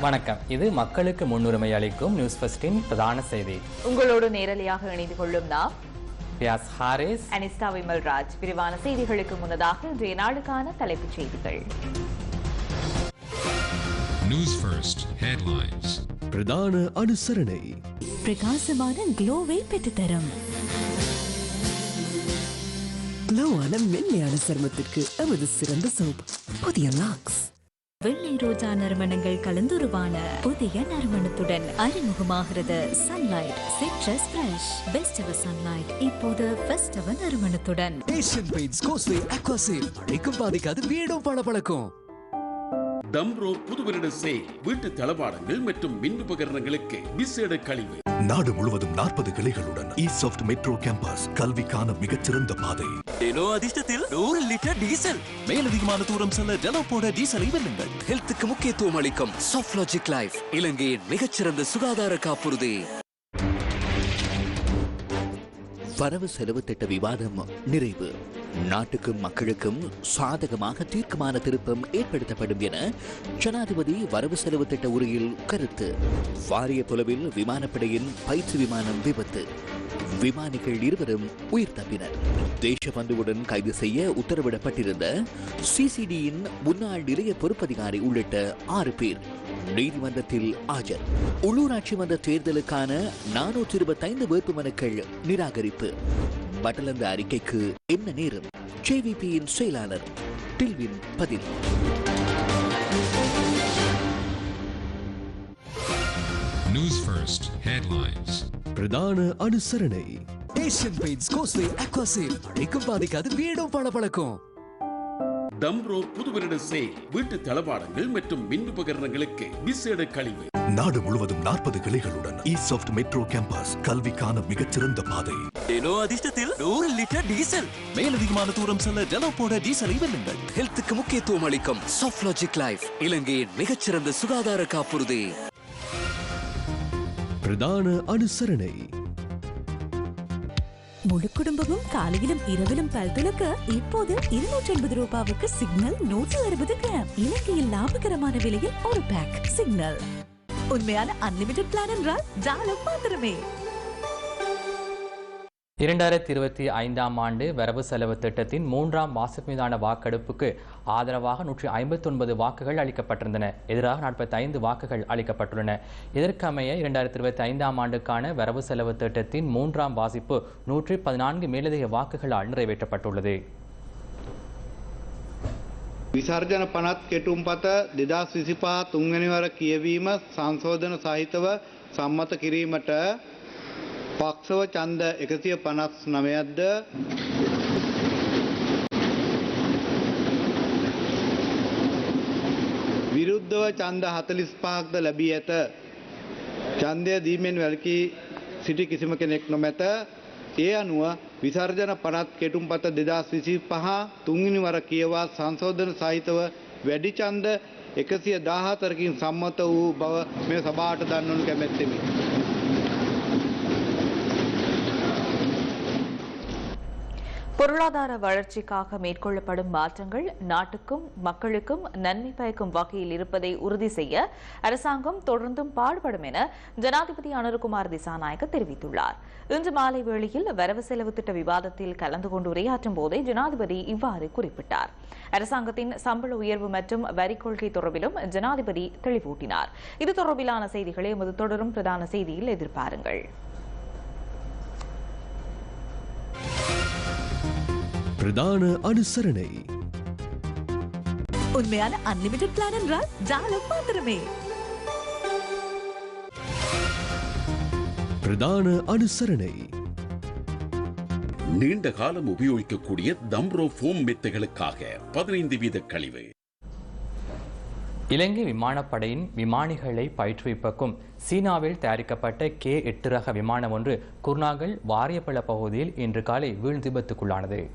வணக்கம். இது மக்களுக்கு முன்னுரிமை அளிக்கும் நியூஸ் ஃபர்ஸ்டின் பிரதான செய்தி. உங்களோடு நேரலையாக இணைந்து கொள்ளும் நாம் பியாஸ் ஹாரிஸ் அனிஸ்டா விமல்ராஜ். விரிவான செய்திகளுக்கு முன்னதாக இன்றைய நாளுக்கான தலைப்புச் செய்திகள். News First headlines. பிரதான அனுசரணை. பிரகாசமான க்ளோவை பெற்றுத்தரும். க்ளோவான மென்மையான சருமத்திற்கு எமது சிறந்த சோப் புதிய லாக்ஸ் வெள்ளை ரோஜா நறுமணங்கள் கலந்துருவான புதிய நறுமணத்துடன் அறிமுகமாகிறது சன்லைட் சிட்ரஸ் ஃப்ரெஷ் பெஸ்ட் அவர் சன்லைட் இப்போது ஃபர்ஸ்ட் அவர் நறுமணத்துடன். ஏஷியன் பெயிண்ட்ஸ் கோஸ்வே அக்வாசேவ் மழைக்கும் பாதிக்காது வீடும் பளபளக்கும். டம்ரோ புதுவருட சேல் வீட்டு தளபாடங்கள் மற்றும் மின் உபகரணங்களுக்கு விசேட கழிவு. நாடு முழுவதும் நாற்பது கிளைகளுடன் ஈசாஃப்ட் மெட்ரோ கேம்பஸ் கல்விக்கான மிகச்சிறந்த பாதை. ஏனோ அதிர்ஷ்டத்தில் நூறு லிட்டர் டீசல். மேலதிகமான தூரம் செல்ல டெலோ போட டீசலை வெல்லுங்கள். ஹெல்த்துக்கு முக்கியத்துவம் அளிக்கும் சாஃப்லாஜிக் லைஃப் இலங்கையின் மிகச்சிறந்த சுகாதார காப்புறுதி. வரவு செலவு திட்ட விவாதம் நிறைவு. நாட்டுக்கும் மக்களுக்கும் சாதகமாக தீர்க்கமான திருப்பம் ஏற்படுத்தப்படும் என ஜனாதிபதி வரவு செலவு திட்ட உரையில் கருத்து. வாரிய புலவில் விமானப்படையின் பயிற்சி விமானம் விபத்து. விமானிகள் இருவரும் உயிர் தப்பினர் தேசபந்துவுடன் கைது செய்ய உத்தரவிடப்பட்டிருந்த சிசிடியின் முன்னாள் நிலைய பொறுப்பதிகாரி உள்ளிட்ட ஆறு பேர். நீதிமன்றத்தில் ஆஜர். உள்ளூராட்சி மன்ற தேர்தலுக்கான நானூற்றி இருபத்தைந்து வேட்புமனுக்கள் நிராகரிப்பு. பட்டலந்த அறிக்கைக்கு என்ன நேரம்? ஜேவிபியின் செயலாளர் டில்வின் பதில். News First headlines. பிரதான அனுசரணை. ஏஷியன் பெயிண்ட்ஸ் கோஸ்வே அக்வாசேவ் மழைக்கும் பாதிக்காது வீடும் பளபளக்கும். டம்ரோ புதுவருட சேல் வீட்டு தளபாடங்கள் மற்றும் மின் உபகரணங்களுக்கு விசேட கழிவு. நாடு முழுவதும் நாற்பது கிளைகளுடன் ஈசாஃப்ட் மெட்ரோ கேம்பஸ் கல்விக்கான மிகச்சிறந்த பாதை. ஏனோ அதிர்ஷ்டத்தில் நூறு லிட்டர் டீசல் மேலதிகமான தூரம் செல்ல டெலோ போட டீசலை வெல்லுங்கள். ஹெல்த்துக்கு முக்கியத்துவம் அளிக்கும் சாஃப்லாஜிக் லைஃப் இலங்கையின் மிகச்சிறந்த சுகாதார காப்புறுதி. பிரதான அனுசரணை. முழு குடும்பமும் காலையிலும் இரவிலும் பல் துலக்க இப்போது இருநூற்றி எண்பது ரூபாவுக்கு சிக்னல் நூற்றி அறுபது கிராம். இலங்கையில் லாபகரமான விலையில் ஒரு பேக் சிக்னல். உண்மையான அன்லிமிடெட் பிளான் என்றால் ஜாலம் மாத்திரமே. இரண்டாயிரத்தி இருபத்தி ஐந்தாம் ஆண்டு வரவு செலவு திட்டத்தின் மூன்றாம் மாச மீதான வாக்கெடுப்புக்கு ஆதரவாக நூற்றி ஐம்பத்தி ஒன்பது வாக்குகள் அளிக்கப்பட்டிருந்தன எதிராக நாற்பத்தி ஐந்து வாக்குகள் அளிக்கப்பட்டுள்ளன இதற்கமைய இரண்டாயிரத்தி இருபத்தி ஐந்தாம் ஆண்டுக்கான வரவு செலவு திட்டத்தின் மூன்றாம் வாசிப்பு நூற்றி பதினான்கு மேலதிக வாக்குகளால் நிறைவேற்றப்பட்டுள்ளது විසර්ජන පනත් කෙටුම්පත දෙදස් විසිපා තුන්වැනිවර කියවීම සංශෝධන සහිතව සම්මත කිරීමට පක්ෂව ඡන්ද 159ක්ද විරුද්ධව ඡන්ද 45ක්ද ලැබී ඇත. ඡන්දය දීමෙන් වැළකී සිටි කිසිම කෙනෙක් නොමැත. ඒ අනුව විසර්ජන පනත් කෙටුම්පත 2025 තුන්වෙනි වර කියවා සංශෝධන සහිතව වැඩි ඡන්ද 114කින් සම්මත වූ බව මේ සභාවට දන්වනු කැමැත්තෙමි. பொருளாதார வளர்ச்சிக்காக மேற்கொள்ளப்படும் மாற்றங்கள் நாட்டுக்கும் மக்களுக்கும் நன்மை பயக்கும் வகையில் இருப்பதை உறுதி செய்ய அரசாங்கம் தொடர்ந்தும் பாடுபடும் என ஜனாதிபதி அனுர்குமார் திசாநாயக்க தெரிவித்துள்ளார். இன்று மாலை வேளையில் வரவு செலவு திட்ட விவாதத்தில் கலந்து கொண்டு உரையாற்றும் போதே ஜனாதிபதி இவ்வாறு குறிப்பிட்டார். அரசாங்கத்தின் சம்பள உயர்வு மற்றும் வரி கொள்கை தொடர்பிலும் ஜனாதிபதி தெளிவூட்டினார். இது தொடர்பிலான செய்திகளை எமது தொடரும் பிரதான செய்தியில் எதிர்பாருங்கள். பிரதான அனுசரணை. உண்மையான அன்லிமிடெட் பிளான் என்றால் ஜாலம் மாத்திரமே. பிரதான அனுசரணை. நீண்ட காலம் உபயோகிக்கக்கூடிய தம்ரோ ஃபோம் மெத்தைகளுக்காக பதினைந்து வீத கழிவு. இலங்கை விமானப்படையின் விமானிகளை பயிற்றுவிப்பக்கும் சீனாவில் தயாரிக்கப்பட்ட கே எட்டு ரக விமானம் ஒன்று குர்நாகல் வாரியப்பள பகுதியில் இன்று காலை வீழ் விபத்துக்குள்ளானது.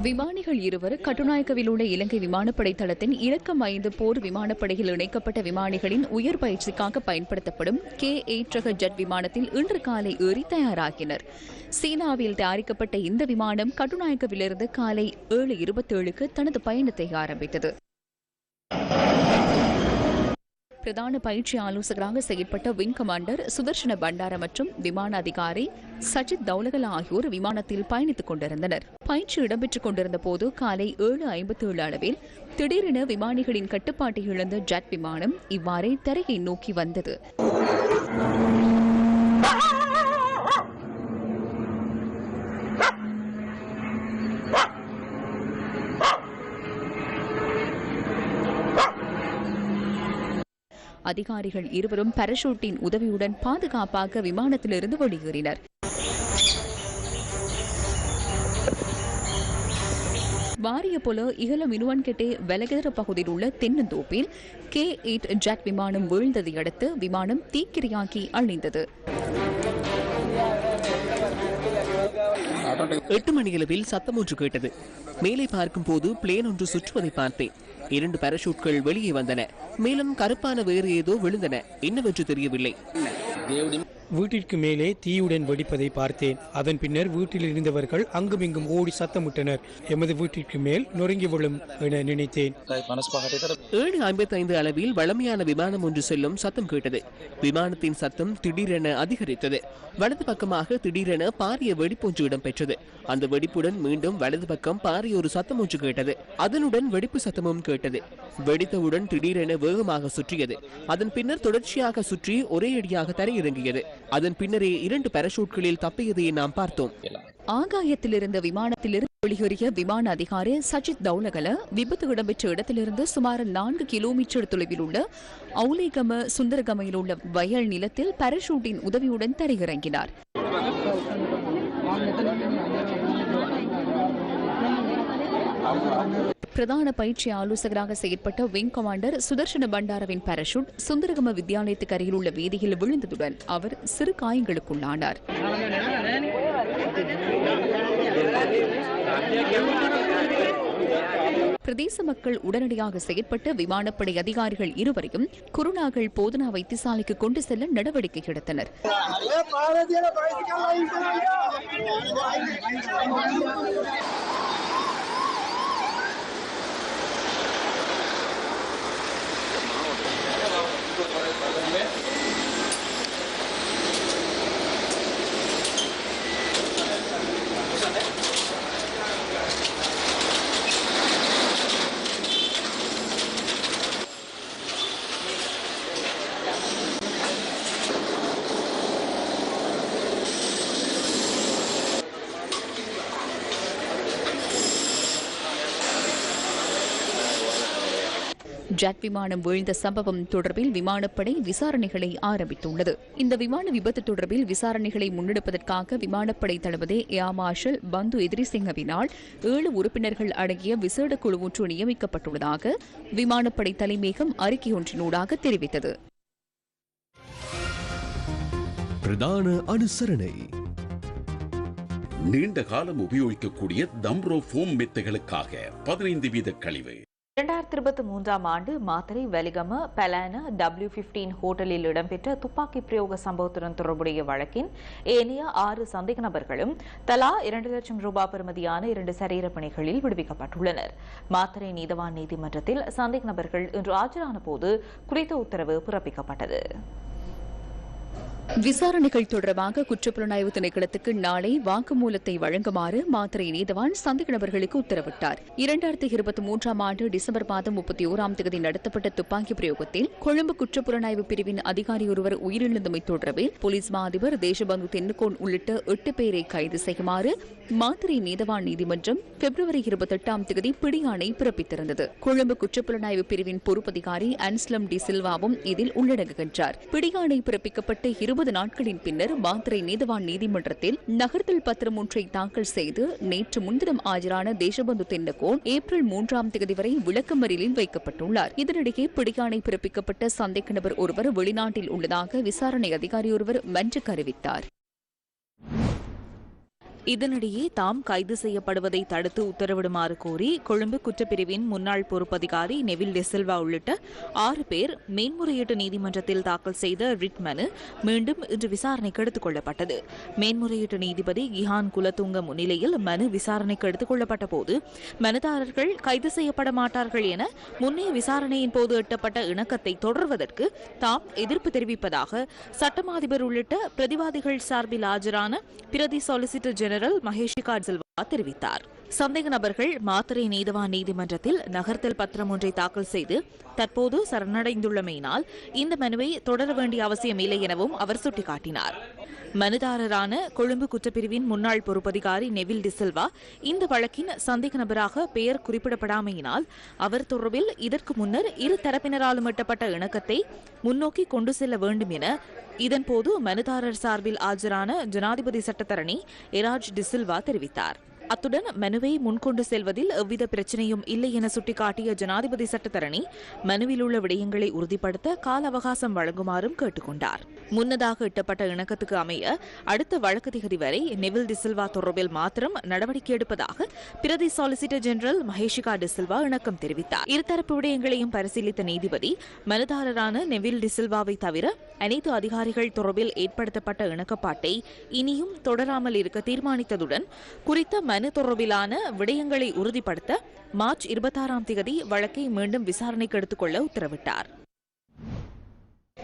விமானிகள் இருவர் கட்டுநாயக்கவில் உள்ள இலங்கை விமானப்படை தளத்தின் இலக்கம் ஐந்து போர் விமானப்படையில் இணைக்கப்பட்ட விமானிகளின் உயர் பயிற்சிக்காக பயன்படுத்தப்படும் கே எயிட் ரக ஜெட் விமானத்தில் இன்று காலை ஏறி தயாராகினர். சீனாவில் தயாரிக்கப்பட்ட இந்த விமானம் கட்டுநாயக்கவிலிருந்து காலை ஏழு இருபத்தேழுக்கு தனது பயணத்தை ஆரம்பித்தது. பிரதான பயிற்சி ஆலோசகராக செயல்பட்ட விங் கமாண்டர் சுதர்ஷன பண்டார மற்றும் விமான அதிகாரி சஜித் தௌலகலா ஆகியோர் விமானத்தில் பயணித்துக் கொண்டிருந்தனர். பயிற்சி இடம்பெற்றுக் கொண்டிருந்த போது காலை ஏழு ஐம்பத்தி ஏழு அளவில் திடீரென விமானிகளின் கட்டுப்பாட்டை இழந்த ஜெட் விமானம் இவ்வாறே தரையை நோக்கி வந்தது. அதிகாரிகள் இருவரும் பாராசூட்டின் உதவியுடன் பாதுகாப்பாக விமானத்திலிருந்து வெளியேறினர். வாரிய போல இகல மினுவன்கெட்டே வெலகெதர பகுதியில் உள்ள தென்னந்தோப்பில் கே எயிட் ஜெட் விமானம் வீழ்ந்ததை அடுத்து விமானம் தீக்கிரையாக்கி அழிந்தது. எட்டு மணியளவில் சத்தம் ஒன்று கேட்டது. மேலே பார்க்கும்போது பிளேன் ஒன்று சுற்றுவதை பார்த்தேன். இரண்டு பாராசூட்கள் வெளியே வந்தன. மேலும் கருப்பான வேறு ஏதோ விழுந்தன. என்னவென்று தெரியவில்லை. வீட்டிற்கு மேலே தீயுடன் வெடிப்பதை பார்த்தேன். அதன் பின்னர் வீட்டில் இருந்தவர்கள் அங்குமிங்கும் ஓடி சத்தமிட்டனர். எமது வீட்டிற்கு மேல் நொறுங்கி விழும் என நினைத்தேன். ஏழு ஐம்பத்தி ஐந்து அளவில் வளமையான விமானம் ஒன்று செல்லும் சத்தம் கேட்டது. விமானத்தின் சத்தம் திடீரென அதிகரித்தது. வலது பக்கமாக திடீரென பாரிய வெடிப்பொன்று இடம்பெற்றது. அந்த வெடிப்புடன் மீண்டும் வலது பக்கம் பாரிய ஒரு சத்தம் ஒன்று கேட்டது. அதனுடன் வெடிப்பு சத்தமும் கேட்டது. வெடித்தவுடன் திடீரென வேகமாக சுற்றியது. அதன் பின்னர் தொடர்ச்சியாக சுற்றி ஒரே அடியாக தரையிறங்கியது. அதன் பின்னரே இரண்டு பாராசூட்களில் தப்பியதை நாம் பார்த்தோம். ஆகாயத்திலிருந்த விமானத்திலிருந்து வெளியேறிய விமான அதிகாரி சஜித் தௌலகல விபத்து இடம்பெற்ற இடத்திலிருந்து சுமார் நான்கு கிலோமீட்டர் தொலைவில் உள்ள அவுலேகம சுந்தரகமையில் உள்ள வயல் நிலத்தில் பாராசூட்டின் உதவியுடன் தரையிறங்கினார். பிரதான பயிற்சி ஆலோசகராக செயற்பட்ட விங் கமாண்டர் சுதர்ஷன பண்டாரவின் பாராசூட் சுந்தரகம வித்தியாலயத்துக்கு அருகில் உள்ள வீதியில் விழுந்ததுடன் அவர் சிறு காயங்களுக்குள்ளானார். பிரதேச மக்கள் உடனடியாக செயற்பட்டு விமானப்படை அதிகாரிகள் இருவரையும் குருநாகல் போதனா வைத்தியசாலைக்கு கொண்டு செல்ல நடவடிக்கை எடுத்தனர். Gracias. ஜெட் விமானம் வீழ்ந்த சம்பவம் தொடர்பில் விமானப்படை விசாரணைகளை ஆரம்பித்துள்ளது. இந்த விமான விபத்து தொடர்பில் விசாரணைகளை முன்னெடுப்பதற்காக விமானப்படை தளபதி ஏர் மார்ஷல் பந்து எதிரிசிங்கவினால் ஏழு உறுப்பினர்கள் அடங்கிய விசேட குழு ஒன்று நியமிக்கப்பட்டுள்ளதாக விமானப்படை தலைமையகம் அறிக்கையொன்றினூடாக தெரிவித்தது. பிரதான அனுசரணை. நீண்ட காலம் உபயோகிக்கக்கூடிய தம்ரோ ஃபோம் மெத்தைகளுக்காக பதினைந்து வீத கழிவு. இரண்டாயிரத்தி இருபத்தி மூன்றாம் ஆண்டு மாத்தரை வெலிகம பெலான டபிள்யூ பிப்டீன் ஹோட்டலில் இடம்பெற்ற துப்பாக்கி பிரயோக சம்பவத்துடன் தொடர்புடைய வழக்கின் ஏனைய ஆறு சந்தேக நபர்களும் தலா இரண்டு லட்சம் ரூபாய் பெறுமதியான இரண்டு சரீர பணிகளில் விடுவிக்கப்பட்டுள்ளனர். மாத்தரை நீதவான் நீதிமன்றத்தில் சந்தேக நபர்கள் இன்று ஆஜரான போது குறித்த உத்தரவு பிறப்பிக்கப்பட்டது. விசாரணைகள் தொடர்பாக குற்றப்புலனாய்வு திணைக்களத்துக்கு நாளை வாக்குமூலத்தை வழங்குமாறு மாத்திரை நீதவான் சந்தேக நபர்களுக்கு உத்தரவிட்டார். இரண்டாயிரத்தி இருபத்தி மூன்றாம் ஆண்டு டிசம்பர் மாதம் முப்பத்தி ஓராம் தேதி நடத்தப்பட்ட துப்பாக்கி பிரயோகத்தில் கொழும்பு குற்றப்புலனாய்வு பிரிவின் அதிகாரி ஒருவர் உயிரிழந்தமை தொடர்பில் போலீஸ் மா அதிபர் தேசபந்து தென்னுகோன் உள்ளிட்ட எட்டு பேரை கைது செய்யுமாறு மாத்திரை நீதவான் நீதிமன்றம் பிப்ரவரி இருபத்தி எட்டாம் தேதி பிடியாணை பிறப்பித்திருந்தது. கொழும்பு குற்றப்புலனாய்வு பிரிவின் பொறுப்பதிகாரி அன்ஸ்லம் டி சில்வாவும் இதில் உள்ளடங்குகின்றார். பிடியாணை பிறப்பிக்கப்பட்ட இருபது நாட்களின் பின்னர் மாத்திரை நீதவான் நீதிமன்றத்தில் நகர்த்தல் பத்திரம் ஒன்றை தாக்கல் செய்து நேற்று முன்தினம் ஆஜரான தேசபந்து தென்னகோன் ஏப்ரல் மூன்றாம் தேதி வரை விளக்கமறியலில் வைக்கப்பட்டுள்ளார். இதனிடையே பிடியாணை பிறப்பிக்கப்பட்ட சந்தேக நபர் ஒருவர் வெளிநாட்டில் உள்ளதாக விசாரணை அதிகாரி ஒருவர் மன்றுக்கு அறிவித்தார் இதனிடையே தாம் கைது செய்யப்படுவதை தடுத்து உத்தரவிடுமாறு கோரி கொழும்பு குற்றப்பிரிவின் முன்னாள் பொறுப்பதிகாரி நெவில் டெசில்வா உள்ளிட்ட ஆறு பேர் மேன்முறையீட்டு நீதிமன்றத்தில் தாக்கல் செய்த ரிட் மனு மீண்டும் இன்று விசாரணைக்கு எடுத்துக் கொள்ளப்பட்டது. மேன்முறையீட்டு நீதிபதி கிஹான் குலத்துங்க முன்னிலையில் மனு விசாரணைக்கு எடுத்துக் கொள்ளப்பட்ட போது மனுதாரர்கள் கைது செய்யப்பட மாட்டார்கள் என முன்னைய விசாரணையின் போது எட்டப்பட்ட இணக்கத்தை தொடர்வதற்கு தாம் எதிர்ப்பு தெரிவிப்பதாக சட்டமாதிபர் உள்ளிட்ட பிரதிவாதிகள் சார்பில் ஆஜரான பிரதி சொலிசிட்டர் ஜெனரல் மகேஷிகா செல்வா தெரிவித்தார். சந்தேக நபர்கள் மாத்தறை நீதவான் நீதிமன்றத்தில் நகர்த்தல் பத்திரம் ஒன்றை தாக்கல் செய்து தற்போது சரணடைந்துள்ளமையினால் இந்த மனுவை தொடர வேண்டிய அவசியமில்லை எனவும் அவர் சுட்டிக்காட்டினார். மனுதாரரான கொழும்பு குற்றப்பிரிவின் முன்னாள் பொறுப்பதிகாரி நெவில் டிசில்வா இந்த வழக்கின் சந்தேக நபராக பெயர் குறிப்பிடப்படாமையினால் அவர் தொடர்பில் இதற்கு முன்னர் இரு தரப்பினராலும் எட்டப்பட்ட இணக்கத்தை முன்னோக்கி கொண்டு செல்ல வேண்டும் என இதன்போது மனுதாரர் சார்பில் ஆஜரான ஜனாதிபதி சட்டத்தரணி எராஜ் டிசில்வா தெரிவித்தார். அத்துடன் மனுவை முன்கொண்டு செல்வதில் எவ்வித பிரச்சனையும் இல்லை என சுட்டிக்காட்டிய ஜனாதிபதி சட்டத்தரணி மனுவில் உள்ள விடயங்களை உறுதிப்படுத்த கால அவகாசம் வழங்குமாறும் கேட்டுக்கொண்டார். முன்னதாக எட்டப்பட்ட இணக்கத்துக்கு அமைய அடுத்த வழக்கு திகதி வரை நெவில் டிசில்வா தொடர்பில் மாத்திரம் நடவடிக்கை எடுப்பதாக பிரதி சாலிசிட்டர் ஜெனரல் மகேஷிகா டிசில்வா இணக்கம் தெரிவித்தார். இருதரப்பு விடயங்களையும் பரிசீலித்த நீதிபதி மனுதாரரான நெவில் டிசில்வாவை தவிர அனைத்து அதிகாரிகள் தொடர்பில் ஏற்படுத்தப்பட்ட இணக்கப்பாட்டை இனியும் தொடராமல் இருக்க தீர்மானித்ததுடன் குறித்த மனு தொடர்பிலான விடயங்களை உறுதிப்படுத்த மார்ச் இருபத்தாறாம் தேதி வழக்கை மீண்டும் விசாரணைக்கு எடுத்துக்கொள்ள உத்தரவிட்டார்.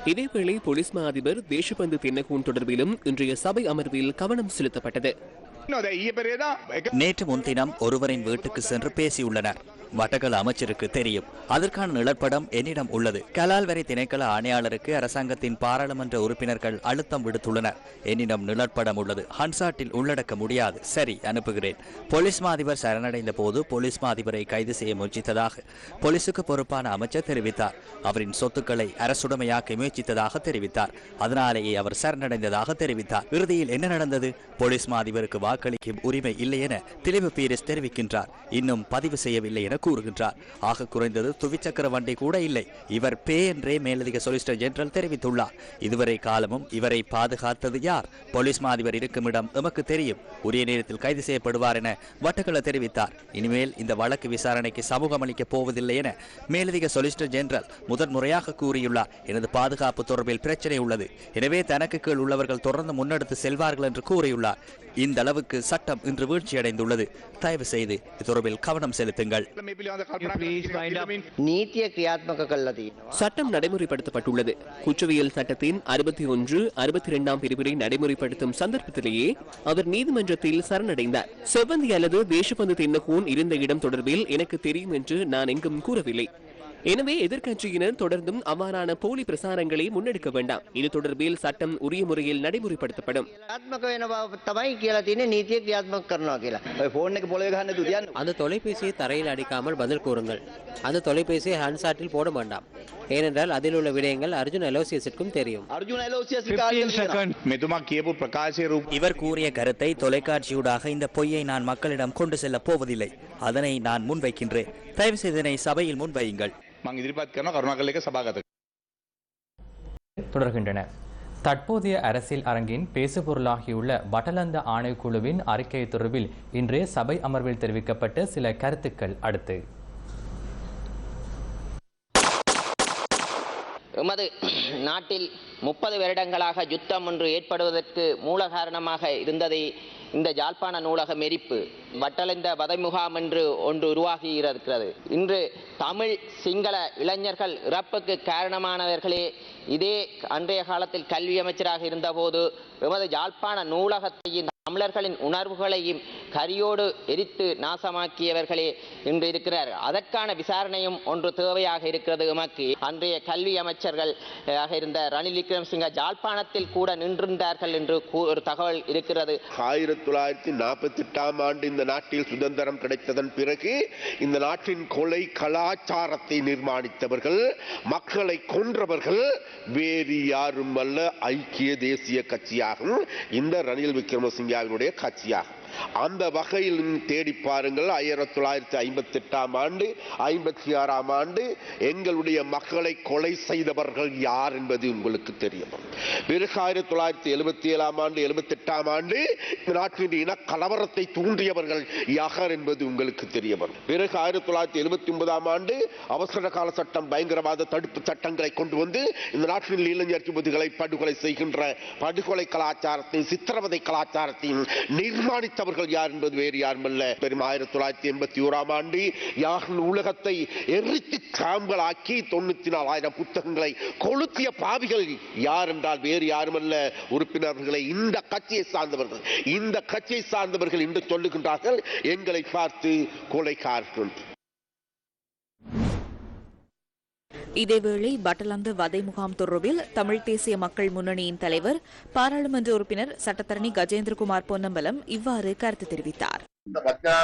இதேவேளை போலீஸ் மா அதிபர் தேசபந்து தென்னகூன் தொடர்பிலும் இன்றைய சபை அமர்வில் கவனம் செலுத்தப்பட்டது. நேற்று முன்தினம் ஒருவரின் வீட்டுக்கு சென்று பேசியுள்ளனர். வட்டக்கல அமைச்சருக்கு தெரியும். அதற்கான நிழற்படம் என்னிடம் உள்ளது. கலால் வரை திணைக்கள ஆணையாளருக்கு அரசாங்கத்தின் பாராளுமன்ற உறுப்பினர்கள் அழுத்தம் விடுத்துள்ளனர். என்னிடம் நிழற்படம் உள்ளது. ஹன்சாட்டில் உள்ளடக்க முடியாது. சரி அனுப்புகிறேன். போலீஸ் மாதிபர் சரணடைந்த போது போலீஸ் மாதிபரை கைது செய்ய முயற்சித்ததாக போலீசுக்கு பொறுப்பான அமைச்சர் தெரிவித்தார். அவரின் சொத்துக்களை அரசுடைமையாக்க முயற்சித்ததாக தெரிவித்தார். அதனாலேயே அவர் சரணடைந்ததாக தெரிவித்தார். இறுதியில் என்ன நடந்தது? போலீஸ் மாதிபருக்கு வாக்களிக்கும் உரிமை இல்லை என திலிபு பீரிஸ் தெரிவிக்கின்றார். இன்னும் பதிவு செய்யவில்லை என கூறுகின்றார். ஆக குறைந்தது துவிச்சக்கர வண்டி கூட இல்லை. இவர் பே என்றே மேலதிக சொலிசிட்டர் ஜெனரல் தெரிவித்துள்ளார். இதுவரை காலமும் இவரை பாதுகாத்தது யார்? போலீஸ் மாதிபர் இருக்கும் இடம் எமக்கு தெரியும். உரிய நேரத்தில் கைது செய்யப்படுவார் என வட்டக்கல தெரிவித்தார். இனிமேல் இந்த வழக்கு விசாரணைக்கு சமூகம் அளிக்கப் போவதில்லை என மேலதிக சொலிசிட்டர் ஜெனரல் முதன் முறையாக கூறியுள்ளார். எனது பாதுகாப்பு தொடர்பில் பிரச்சனை உள்ளது. எனவே தனக்கு கீழ் உள்ளவர்கள் தொடர்ந்து முன்னெடுத்து செல்வார்கள் என்று கூறியுள்ளார். இந்த அளவுக்கு சட்டம் இன்று வீழ்ச்சியடைந்துள்ளது. தயவு செய்து இது தொடர்பில் கவனம் செலுத்துங்கள். சட்டம் நடைமுறைப்படுத்தப்பட்டுள்ளது. குற்றவியல் சட்டத்தின் அறுபத்தி ஒன்று அறுபத்தி இரண்டாம் பிரிவினை நடைமுறைப்படுத்தும் சந்தர்ப்பத்திலேயே அவர் நீதிமன்றத்தில் சரணடைந்தார். செவ்வந்தி அல்லது தேசபந்து தென்னகோன் இருந்த இடம் தொடர்பில் எனக்கு தெரியும் என்று நான் எங்கும் கூறவில்லை. எனவே எதிர்க்கட்சியினர் தொடர்ந்தும் அவ்வாறான போலி பிரசாரங்களை முன்னெடுக்க வேண்டாம். இது தொடர்பில் சட்டம் உரிய முறையில் நடைமுறைப்படுத்தப்படும். அந்த தொலைபேசியை தரையில் அடிக்காமல் பதில் கூறுங்கள். அந்த தொலைபேசியை ஹான்சாட்டில் போட வேண்டாம். ஏனென்றால் அதில் உள்ள விடயங்கள் அர்ஜுன் அலோசியஸிற்கும் தெரியும். இவர் கூறிய கருத்தை தொலைக்காட்சியூடாக இந்த பொய்யை நான் மக்களிடம் கொண்டு செல்ல போவதில்லை. அதனை நான் முன்வைக்கின்றேன். தயவு செய்து இதனை சபையில் முன்வையுங்கள். தொடர்கின்றன. தற்போதைய அரசியல் அரங்கின் பேசுபொருளாகியுள்ள வடலந்த ஆணைக்குழுவின் அறிக்கை தொடர்பில் இன்று சபை அமர்வில் தெரிவிக்கப்பட்ட சில கருத்துக்கள் அடுத்து. எமது நாட்டில் முப்பது வருடங்களாக யுத்தம் ஒன்று ஏற்படுவதற்கு மூல காரணமாக இருந்ததை இந்த யாழ்ப்பாண நூலக மெரிப்பு வட்டலைந்த வதை முகாம் என்று ஒன்று உருவாகி இருக்கிறது இன்று தமிழ் சிங்கள இளைஞர்கள் இறப்புக்கு காரணமானவர்களே இதே அன்றைய காலத்தில் கல்வி அமைச்சராக இருந்தபோது எமது யாழ்ப்பாண நூலகத்தையும் தமிழர்களின் உணர்வுகளையும் கரியோடு எரித்து நாசமாக்கியவர்களே என்று இருக்கிறார் அதற்கான விசாரணையும் ஒன்று தேவையாக இருக்கிறது எமக்கு அன்றைய கல்வி அமைச்சர்கள் ஆக இருந்த ரணில் விக்ரம்சிங்க ஜாழ்ப்பாணத்தில் கூட நின்றிருந்தார்கள் என்று ஒரு தகவல் இருக்கிறது. ஆயிரத்தி தொள்ளாயிரத்தி நாற்பத்தி எட்டாம் ஆண்டு இந்த நாட்டில் சுதந்திரம் கிடைத்ததன் பிறகு இந்த நாட்டின் கொலை கலாச்சாரத்தை நிர்மாணித்தவர்கள் மக்களை கொன்றவர்கள் வேறு யாரும் அல்ல ஐக்கிய தேசிய கட்சியாகும் இந்த ரணில் விக்ரமசிங்காவினுடைய கட்சியாகும். அந்த வகையில் தேடி பாருங்கள் ஆயிரத்தி தொள்ளாயிரத்தி ஐம்பத்தி எட்டாம் ஆண்டு ஐம்பத்தி ஆறாம் ஆண்டு எங்களுடைய மக்களை கொலை செய்தவர்கள் யார் என்பது உங்களுக்கு தெரியும். பிறகு ஆயிரத்தி தொள்ளாயிரத்தி எழுபத்தி ஏழாம் ஆண்டு எழுபத்தி எட்டாம் ஆண்டு நாட்டின் இன கலவரத்தை தூண்டியவர்கள் யார் என்பது உங்களுக்கு தெரிய வரும் பிறகு ஆயிரத்தி தொள்ளாயிரத்தி எழுபத்தி ஒன்பதாம் ஆண்டு அவசர கால சட்டம் பயங்கரவாத தடுப்பு சட்டங்களை கொண்டு வந்து இந்த நாட்டில் இளைஞர் யுவதிகளை படுகொலை செய்கின்ற படுகொலை கலாச்சாரத்தையும் சித்திரவதை கலாச்சாரத்தையும் படைத்தவர்கள் யார் என்பது வேறு யாரும் அல்ல பெரும் ஆயிரத்தி தொள்ளாயிரத்தி எண்பத்தி ஓராம் ஆண்டு யாகன் உலகத்தை எரித்து சாம்பலாக்கி தொண்ணூத்தி நாலாயிரம் புத்தகங்களை கொளுத்திய பாவிகள் யார் என்றால் வேறு யாரும் அல்ல உறுப்பினர்களை இந்த கட்சியை சார்ந்தவர்கள் இந்த கட்சியை சார்ந்தவர்கள் என்று சொல்லுகின்றார்கள். எங்களை பார்த்து கொலைக்காரர்கள். இதேவேளை பட்டலந்து வதை முகாம் தொடர்பில் தமிழ் தேசிய மக்கள் முன்னணியின் தலைவர் பாராளுமன்ற உறுப்பினர் சட்டத்தரணி கஜேந்திரகுமார் பொன்னம்பலம் இவ்வாறு கருத்து தெரிவித்தார்.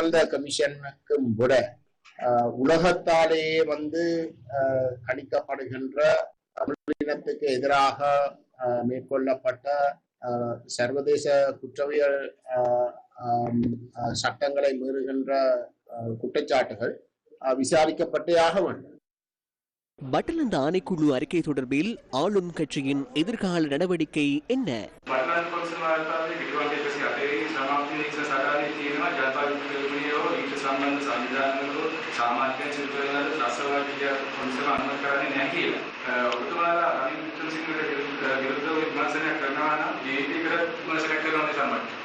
இந்த கமிஷனுக்கும் விட உலகத்தாலேயே வந்து கணிக்கப்படுகின்ற தமிழினத்துக்கு எதிராக மேற்கொள்ளப்பட்ட ஆஹ், சர்வதேச குற்றவியல் ஆஹ், ஆஹ், சட்டங்களை மீறுகின்ற குற்றச்சாட்டுகள் விசாரிக்கப்பட்டே ஆக வேண்டும். பட்டலந்த ஆணைக்குழு அறிக்கை தொடர்பில் ஆளும் கட்சியின் எதிர்கால நடவடிக்கை என்ன බටලන් පොලිසිය වාර්තාවේ පිටුවන්ගේ 108 සමාප්තිය ඉක්ෂ සටහනේ තියෙනවා ජනතා විමුක්තිය ඊට සම්බන්ධ සංවිධානවල සාමාජික සිදුවීම් වල රසවාදීය පොලිසිය අනුමත කරන්නේ නැහැ කියලා. ඔබතුමාලා රනිල් වික්‍රමසිංහට විරුද්ධව විමර්ශනයක් කරනවා නම් ජීවිතයකට විමර්ශනයක් කරනවා සම්බන්ධ.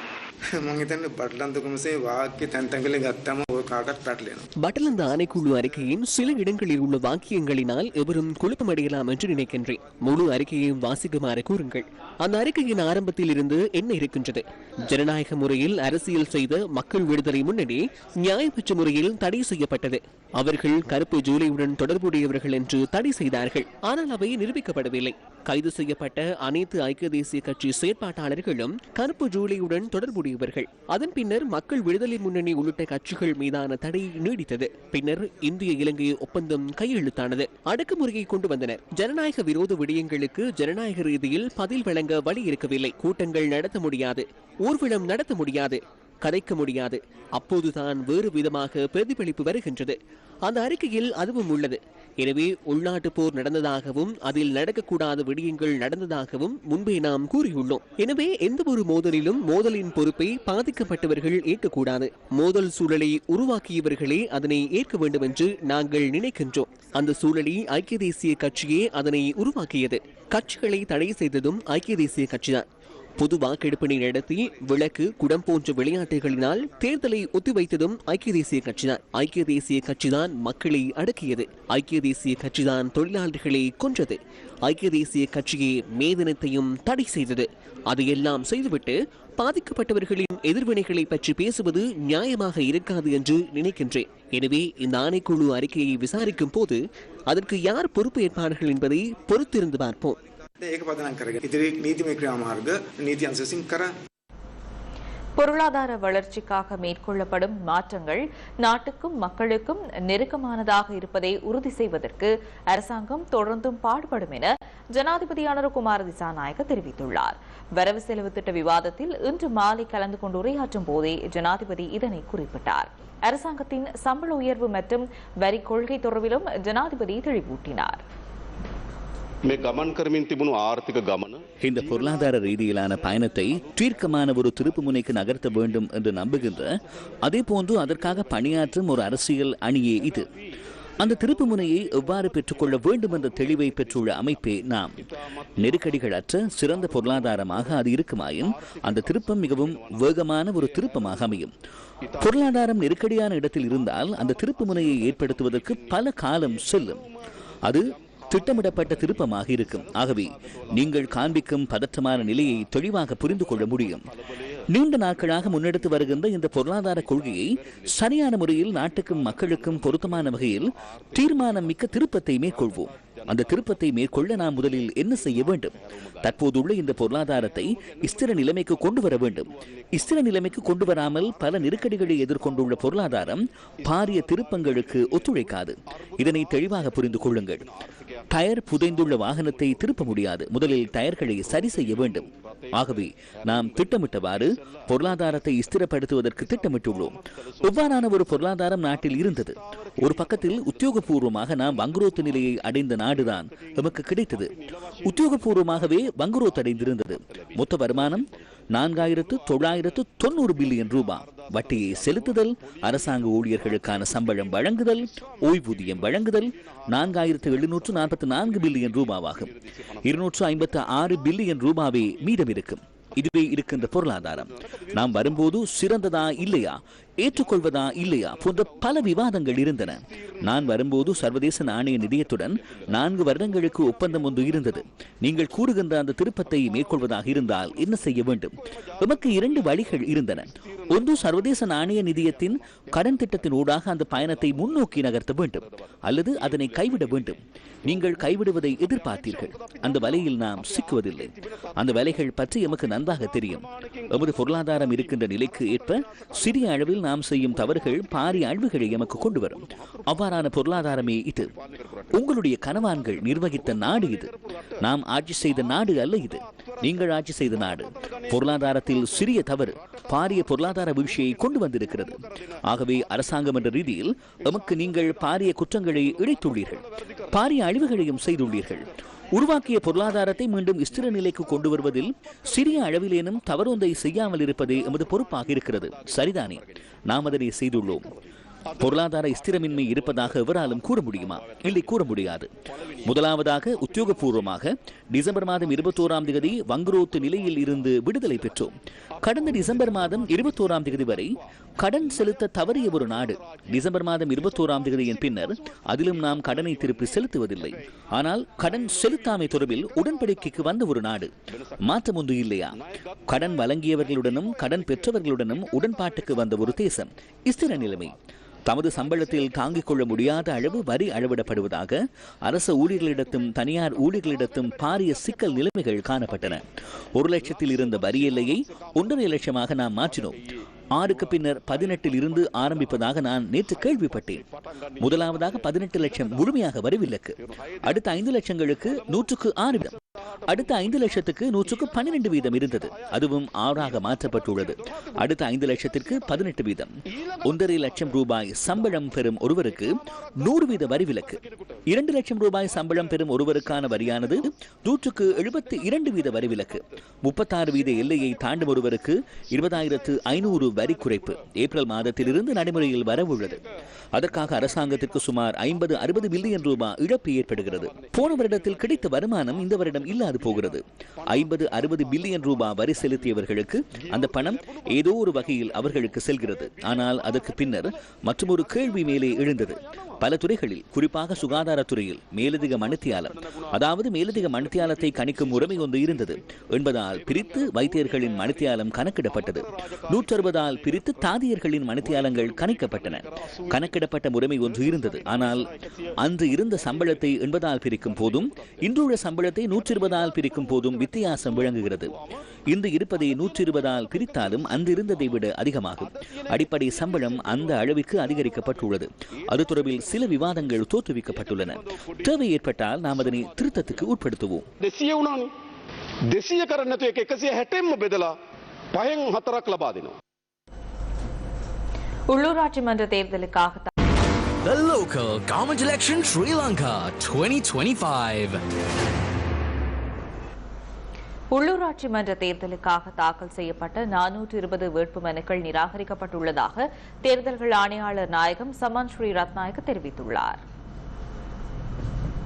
මං හිතන්නේ බටලන්ත කොමසේ වාක්‍ය තැන් තැන් කරලා ගත්තම ඔය කාටත් පැටලෙනවා. பட்டலந்த ஆணைக்குழு அறிக்கையின் சில இடங்களில் உள்ள வாக்கியங்களினால் எவரும் குழப்பமடையலாம் என்று நினைக்கின்றேன் முழு அறிக்கையையும் வாசிக்குமாறு கூறுங்கள் அந்த அறிக்கையின் ஆரம்பத்தில் இருந்து என்ன இருக்கின்றது ஜனநாயக முறையில் அரசியல் செய்த மக்கள் விடுதலை முன்னணி நியாயமற்ற முறையில் தடை செய்யப்பட்டது அவர்கள் கருப்பு ஜூலையுடன் தொடர்புடையவர்கள் என்று தடை செய்தார்கள் ஆனால் அவை நிரூபிக்கப்படவில்லை கைது செய்யப்பட்ட அனைத்து ஐக்கிய தேசிய கட்சி செயற்பாட்டாளர்களும் கருப்பு ஜூலையுடன் தொடர்புடையவர்கள். அதன் பின்னர் மக்கள் விடுதலை முன்னணி உள்ளிட்ட கட்சிகள் மீதான தடை நீடித்தது. பின்னர் இந்திய இலங்கை ஒப்பந்தம் கையெழுத்தானது. அடக்குமுறையை கொண்டு வந்தனர். ஜனநாயக விரோத விடயங்களுக்கு ஜனநாயக ரீதியில் பதில் வழங்க வழி இருக்கவில்லை. கூட்டங்கள் நடத்த முடியாது. ஊர்வலம் நடத்த முடியாது. கதைக்க முடியாது. அப்போதுதான் வேறு விதமாக பிரதிபலிப்பு வருகின்றது. அந்த அறிக்கையில் அதுவும் உள்ளது. எனவே உள்நாட்டு போர் நடந்ததாகவும் அதில் நடக்கக்கூடாத விடயங்கள் நடந்ததாகவும் முன்பே நாம் கூறியுள்ளோம். எனவே எந்த ஒரு மோதலிலும் மோதலின் பொறுப்பை பாதிக்கப்பட்டவர்கள் ஏற்கக்கூடாது. மோதல் சூழலை உருவாக்கியவர்களே அதனை ஏற்க வேண்டும் என்று நாங்கள் நினைக்கின்றோம். அந்த சூழலை ஐக்கிய தேசிய கட்சியே அதனை உருவாக்கியது. கட்சிகளை தடை செய்ததும் ஐக்கிய தேசிய கட்சிதான். பொது வாக்கெடுப்பினை நடத்தி விளக்கு குடம் போன்ற விளையாட்டுகளினால் தேர்தலை ஒத்திவைத்ததும் ஐக்கிய தேசிய கட்சிதான். ஐக்கிய தேசிய கட்சிதான் மக்களை அடக்கியது. ஐக்கிய தேசிய கட்சிதான் தொழிலாளர்களை கொன்றது. ஐக்கிய தேசிய கட்சியே மேதினத்தையும் தடை செய்தது. அதையெல்லாம் செய்துவிட்டு பாதிக்கப்பட்டவர்களின் எதிர்வினைகளை பற்றி பேசுவது நியாயமாக இருக்காது என்று நினைக்கின்றேன். எனவே இந்த ஆணைக்குழு அறிக்கையை விசாரிக்கும் போது அதற்கு யார் பொறுப்பு ஏற்பார்கள் என்பதை பொறுத்திருந்து பார்ப்போம். ඒක පදනම් කරගෙන ඉදිරි නීතිමය ක්‍රියාමාර්ග නීති අංශසින් කර பொருளாதார வளர்ச்சிக்காக மேற்கொள்ளப்படும் மாற்றங்கள் நாட்டுக்கும் மக்களுக்கும் நெருக்கமானதாக இருப்பதை உறுதி செய்வதற்கு அரசாங்கம் தொடர்ந்தும் பாடுபடும் என ஜனாதிபதி அனுரகுமார் திசாநாயக்க தெரிவித்துள்ளார் வரவு செலவு திட்ட விவாதத்தில் இன்று மாலை கலந்து கொண்டு உரையாற்றும் போதே ஜனாதிபதி இதனை குறிப்பிட்டார் அரசாங்கத்தின் சம்பள உயர்வு மற்றும் வரி கொள்கை தொடர்பிலும் ஜனாதிபதி தெளிவூட்டினார் இந்த பொருளாதார ரீதியிலான பயணத்தை தீர்க்கமான ஒரு திருப்பு முனைக்கு நகர்த்த வேண்டும் என்று நம்புகின்ற அதே போன்று அதற்காக பணியாற்றும் ஒரு அரசியல் அணியே இது. அந்த திருப்பு முனையை எவ்வாறு பெற்றுக்கொள்ள வேண்டும் என்ற தெளிவை பெற்றுள்ள அமைப்பே நாம். நெருக்கடிகள் அற்ற சிறந்த பொருளாதாரமாக அது இருக்குமாயின் அந்த திருப்பம் மிகவும் வேகமான ஒரு திருப்பமாக அமையும். பொருளாதாரம் நெருக்கடியான இடத்தில் இருந்தால் அந்த திருப்பு முனையை ஏற்படுத்துவதற்கு பல காலம் செல்லும். அது திட்டமிடப்பட்ட திருப்பமாக இருக்கும். ஆகவே நீங்கள் காண்பிக்கும் பதற்றமான நிலையை தெளிவாக புரிந்து கொள்ள முடியும். நீண்ட நாட்களாக முன்னெடுத்து வருகின்ற இந்த பொருளாதார கொள்கையை சரியான முறையில் நாட்டுக்கும் மக்களுக்கும் பொருத்தமான வகையில் தீர்மானம் மிக்க திருப்பத்தை மேற்கொள்வோம். அந்த திருப்பத்தை மேற்கொள்ள நாம் முதலில் என்ன செய்ய வேண்டும்? தற்போதுள்ள இந்த பொருளாதாரத்தை ஸ்திர நிலைமைக்கு கொண்டு வர வேண்டும். ஸ்திர நிலைமைக்கு கொண்டு வராமல் பல நெருக்கடிகளை எதிர்கொண்டுள்ள பொருளாதாரம் பாரிய திருப்பங்களுக்கு ஒத்துழைக்காது. இதனை தெளிவாக புரிந்து கொள்ளுங்கள். டயர் புதைந்துள்ள வாகனத்தை திருப்ப முடியாது. முதலில் டயர்களை சரி செய்ய வேண்டும். ஆகவே நாம் திட்டமிட்டவாறு பொருளாதாரத்தை ஸ்திரப்படுத்துவதற்கு திட்டமிட்டுள்ளோம். இவ்வாறான ஒரு பொருளாதாரம் நாட்டில் இருந்தது. ஒரு பக்கத்தில் உத்தியோகபூர்வமாக நாம் வங்குரோத்து நிலையை அடைந்த நாடுதான் நமக்கு கிடைத்தது. உத்தியோகபூர்வமாகவே வங்குரோத்து அடைந்திருந்தது. மொத்த வருமானம் நான்காயிரத்து தொள்ளாயிரத்து தொண்ணூறு பில்லியன் ரூபாய். வட்டியை செலுத்துதல் அரசாங்க ஊழியர்களுக்கான சம்பளம் வழங்குதல் ஓய்வூதியம் வழங்குதல் நான்காயிரத்து எழுநூற்று நாற்பத்தி நான்கு பில்லியன் ரூபாவாகும். இருநூற்று ஐம்பத்து ஆறு பில்லியன் ரூபாவே மீதம் இருக்கும் இதுவே இருக்கின்ற பொருளாதாரம். நாம் வரும்போது சிறந்ததா இல்லையா? ஏற்றுக்கொள்வதா இல்லையா போன்ற பல விவாதங்கள் இருந்தன. நான் வரும்போது சர்வதேச நாணய நிதியத்துடன் நான்கு வருடங்களுக்கு ஒப்பந்தம் ஒன்று இருந்தது. நீங்கள் கூறுகின்ற அந்த திருப்பத்தை மேற்கொள்வதாக இருந்தால் என்ன செய்ய வேண்டும்? நமக்கு இரண்டு வழிகள் இருந்தன. ஒன்று சர்வதேச நாணய நிதியத்தின் கடன் திட்டத்தின் ஊடாக அந்த பயணத்தை முன்னோக்கி நகர்த்த வேண்டும் அல்லது அதனை கைவிட வேண்டும். நீங்கள் கைவிடுவதை எதிர்பார்த்தீர்கள். அந்த வலையில் நாம் சிக்குவதில்லை. அந்த வலைகள் பற்றி எமக்கு நன்றாக தெரியும். எமது பொருளாதாரம் இருக்கின்ற நிலைக்கு ஏற்ப சிறிய அளவில் நாம் செய்யும் தவறுகள் பாரிய அழிவுகளை எமக்கு கொண்டு வரும் அவ்வாறான பொருளாதாரமே இது. உங்களுடைய கனவான்கள் நிர்வகித்த நாடு இது. நாம் ஆட்சி செய்த நாடு அல்ல இது. நீங்கள் ஆட்சி செய்த நாடு. பொருளாதாரத்தில் சிறிய தவறு பாரிய பொருளாதார வீழ்ச்சியை கொண்டு வந்திருக்கிறது. ஆகவே அரசாங்கம் என்ற ரீதியில் எமக்கு நீங்கள் பாரிய குற்றங்களை இழைத்துள்ளீர்கள். பாரிய அழிவுகளையும் செய்துள்ளீர்கள். உருவாக்கிய பொருளாதாரத்தை மீண்டும் ஸ்திர நிலைக்கு கொண்டு வருவதில் சிறிய அளவிலேனும் தவறொன்றை செய்யாமல் இருப்பது எமது பொறுப்பாக இருக்கிறது. சரிதானே? நாம் அதனை செய்துள்ளோம். பொருளாதார ஸ்திரமின்மை இருப்பதாக எவராலும் கூற முடியுமா? இல்லை கூற முடியாது. முதலாவதாக உத்தியோகபூர்வமாக டிசம்பர் மாதம் இருபத்தோராம் தேதி வங்குரோத்து நிலையில் இருந்து விடுதலை பெற்றோம். கடந்த டிசம்பர் மாதம் இருபத்தோராம் தேதி வரை கடன் செலுத்த தவறிய ஒரு நாடு. டிசம்பர் மாதம் இருபத்தோராம் தேதியின் பின்னர் அதிலும் நாம் கடனை திருப்பி செலுத்துவதில்லை. ஆனால் கடன் செலுத்தாமை தொடர்பில் உடன்படிக்கைக்கு வந்த ஒரு நாடு. மாற்றம் ஒன்று இல்லையா? கடன் வழங்கியவர்களுடனும் கடன் பெற்றவர்களுடனும் உடன்பாட்டுக்கு வந்த ஒரு தேசம். ஸ்திர நிலைமை. தமது சம்பளத்தில் தாங்கிக் கொள்ள முடியாத அளவு வரி அளவிடப்படுவதாக அரச ஊழியர்களிடத்தும் தனியார் ஊழியர்களிடத்தும் பாரிய சிக்கல் நிலைமைகள் காணப்பட்டன. ஒரு லட்சத்தில் இருந்த வரி எல்லையை ஒன்றரை லட்சமாக நாம் மாற்றினோம். ஆறுக்கு பின்னர் பதினெட்டில் இருந்து ஆரம்பிப்பதாக நான் நேற்று கேள்விப்பட்டேன். முதலாவதாக பதினெட்டு லட்சம் முழுமையாக வரிவிலக்கு அடுத்த ஐந்து லட்சங்களுக்கு நூற்றுக்கு ஆறு அடுத்த ஐந்து லட்சத்துக்கு நூற்றுக்கு பன்னிரண்டு வீதம் இருந்தது. அதுவும் ஆறாக மாற்றப்பட்டுள்ளது. அடுத்த ஐந்து லட்சத்திற்கு பதினெட்டு வீதம். ஒன்றரை லட்சம் ரூபாய் சம்பளம் பெறும் ஒருவருக்கு நூறு வீத வரி விலக்கு. இரண்டு லட்சம் ரூபாய் சம்பளம் பெறும் ஒருவருக்கான வரியானது நூற்றுக்கு எழுபத்தி இரண்டு வீத வரி விலக்கு. முப்பத்தாறு வீத எல்லையை தாண்டும் ஒருவருக்கு இருபதாயிரத்து ஐநூறு வரி குறைப்பு. ஏப்ரல் மாதத்திலிருந்து நடைமுறையில் வரவுள்ளது. அதற்காக அரசாங்கத்திற்கு சுமார் ஐம்பது அறுபது பில்லியன் ரூபாய் இழப்பு ஏற்படுகிறது. போன வருடத்தில் கிடைத்த வருமானம் இந்த வருடம் இல்லை இல்லாது போகிறது. ஐம்பது அறுபது பில்லியன் ரூபாய் வரி செலுத்தியவர்களுக்கு அந்த பணம் ஏதோ ஒரு வகையில் அவர்களுக்கு செல்கிறது. ஆனால் அதற்கு பின்னர் மற்றொரு கேள்வி மேலே எழுந்தது. பல துறைகளில் குறிப்பாக சுகாதாரத்துறையில் மேலதிக மணித்தியாலம் அதாவது மேலதிக மணித்தியாலத்தை கணிக்கும் உரிமை ஒன்று இருந்தது. என்பதால் பிரித்து வைத்தியர்களின் மணித்தியாலம் கணக்கிடப்பட்டது. நூற்றறுபதால் பிரித்து தாதியர்களின் மணித்தியாலங்கள் கணிக்கப்பட்டன. கணக்கிடப்பட்ட முறைமை ஒன்று இருந்தது. ஆனால் அன்று இருந்த சம்பளத்தை எண்பதால் பிரிக்கும் போதும் இன்றுள்ள சம்பளத்தை நூற்றி இருபதால் பிரிக்கும் போதும் வித்தியாசம் விளங்குகிறது. இன்று இருப்பதை நூற்றி இருபதால் பிரித்தாலும் அன்று விட அதிகமாகும். அடிப்படை சம்பளம் அந்த அளவிற்கு அதிகரிக்கப்பட்டுள்ளது. அது தொடர்பில் சில விவாதங்கள் தோற்றுவிக்கப்பட்டுள்ளன. தேவை ஏற்பட்டால் நாம் அதனை திருத்தத்துக்கு உட்படுத்துவோம். உள்ளூராட்சி மன்ற தேர்தலுக்காக The local government election Sri Lanka 2025. உள்ளூராட்சி மன்ற தேர்தலுக்காக தாக்கல் செய்யப்பட்ட நானூற்று இருபது வேட்புமனுக்கள் நிராகரிக்கப்பட்டுள்ளதாக தேர்தல்கள் ஆணையாளர் நாயகம் சமன் ஸ்ரீ ரத்நாயக் தெரிவித்துள்ளார்.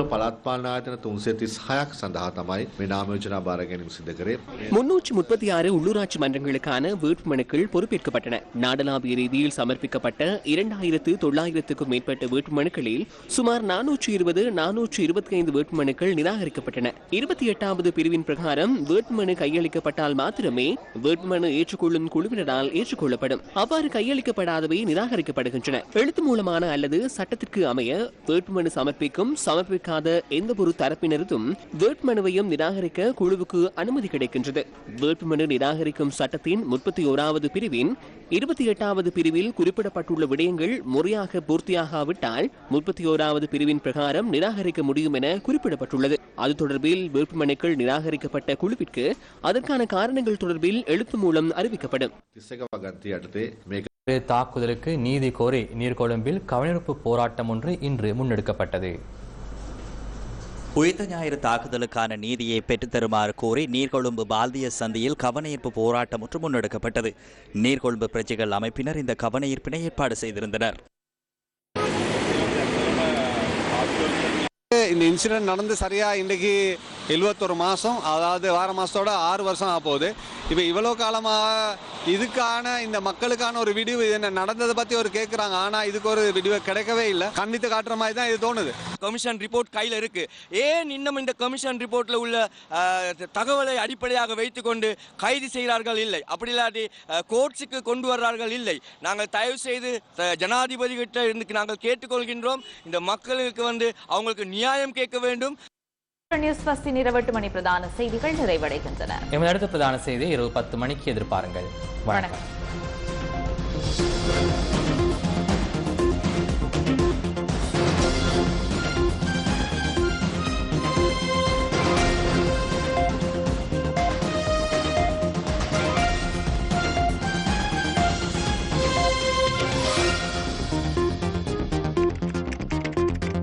පළත් පාලන ආයතන 336ක් සඳහා තමයි මේ නාම යෝජනා බාර ගැනීම සිදු කරේ. முன்னூற்றி முப்பத்தி ஆறு உள்ளூராட்சி மன்றங்களுக்கான வேட்புமனுக்கள் பொறுப்பேற்கப்பட்டன நாடளாவிய ரீதியில் சமர்ப்பிக்கப்பட்ட இரண்டாயிரத்து தொள்ளாயிரத்துக்கும் மேற்பட்ட வேட்புமனுக்களில் சுமார் நானூற்று இருபது நானூற்று இருபத்தி ஐந்து வேட்புமனுக்கள் நிராகரிக்கப்பட்டன இருபத்தி எட்டாவது பிரிவின் பிரகாரம் வேட்புமனு கையளிக்கப்பட்டால் மாத்திரமே வேட்புமனு ஏற்றுக்கொள்ளும் குழுவினரால் ஏற்றுக்கொள்ளப்படும் அவ்வாறு கையளிக்கப்படாதவை நிராகரிக்கப்படுகின்றன எழுத்து மூலமான அல்லது சட்டத்திற்கு அமைய வேட்புமனு சமர்ப்பிக்கும் சமர்ப்பிக்க ஏற்காத எந்த ஒரு தரப்பினரதும் வேட்புமனுவையும் நிராகரிக்க குழுவுக்கு அனுமதி கிடைக்கின்றது. வேட்புமனு நிராகரிக்கும் சட்டத்தின் முப்பத்தி ஓராவது பிரிவின் இருபத்தி எட்டாவது பிரிவில் குறிப்பிடப்பட்டுள்ள விடயங்கள் முறையாக பூர்த்தியாகாவிட்டால் முப்பத்தி ஓராவது பிரிவின் பிரகாரம் நிராகரிக்க முடியும் என குறிப்பிடப்பட்டுள்ளது. அது தொடர்பில் வேட்புமனுக்கள் நிராகரிக்கப்பட்ட குழுவிற்கு அதற்கான காரணங்கள் தொடர்பில் எழுத்து மூலம் அறிவிக்கப்படும். தாக்குதலுக்கு நீதி கோரி நீர்கொழும்பில் கவனிப்பு போராட்டம் ஒன்று இன்று முன்னெடுக்கப்பட்டது. உயிர்த்த ஞாயிறு தாக்குதலுக்கான நீதியை பெற்றுத்தருமாறு கோரி நீர்கொழும்பு பால்திய சந்தையில் கவனஈர்ப்பு போராட்டம் ஒன்று முன்னெடுக்கப்பட்டது. நீர்கொழும்பு பிரஜைகள் அமைப்பினர் இந்த கவனஈர்ப்பினை ஏற்பாடு செய்திருந்தனர். இந்த இன்சிடென்ட் நடந்து சரியா இன்றைக்கு எழுபத்தொரு மாதம் அதாவது வார மாதத்தோட ஆறு வருஷம் ஆக போகுது. இப்போ இவ்வளோ காலமாக இதுக்கான இந்த மக்களுக்கான ஒரு விடிவு என்ன நடந்ததை பற்றி ஒரு கேட்குறாங்க ஆனால் இதுக்கு ஒரு விடிவு கிடைக்கவே இல்லை. கண்டித்து காட்டுற மாதிரி தான் இது தோணுது. கமிஷன் ரிப்போர்ட் கையில் இருக்கு. ஏன் இன்னும் இந்த கமிஷன் ரிப்போர்ட்டில் உள்ள தகவலை அடிப்படையாக வைத்துக்கொண்டு கைது செய்கிறார்கள்? இல்லை. அப்படி இல்லாட்டி கோர்ட்ஸுக்கு கொண்டு வர்றார்கள்? இல்லை. நாங்கள் தயவு செய்து ஜனாதிபதி கிட்ட இருந்து நாங்கள் கேட்டுக்கொள்கின்றோம். இந்த மக்களுக்கு வந்து அவங்களுக்கு நியாயம் கேட்க வேண்டும். நியூஸ் ஃபஸ்டின் இரவெட்டு மணி பிரதான செய்திகள் நிறைவடைகின்றன. எமது அடுத்த பிரதான செய்தி இரவு பத்து மணிக்கு எதிர்பாருங்கள். வணக்கம்.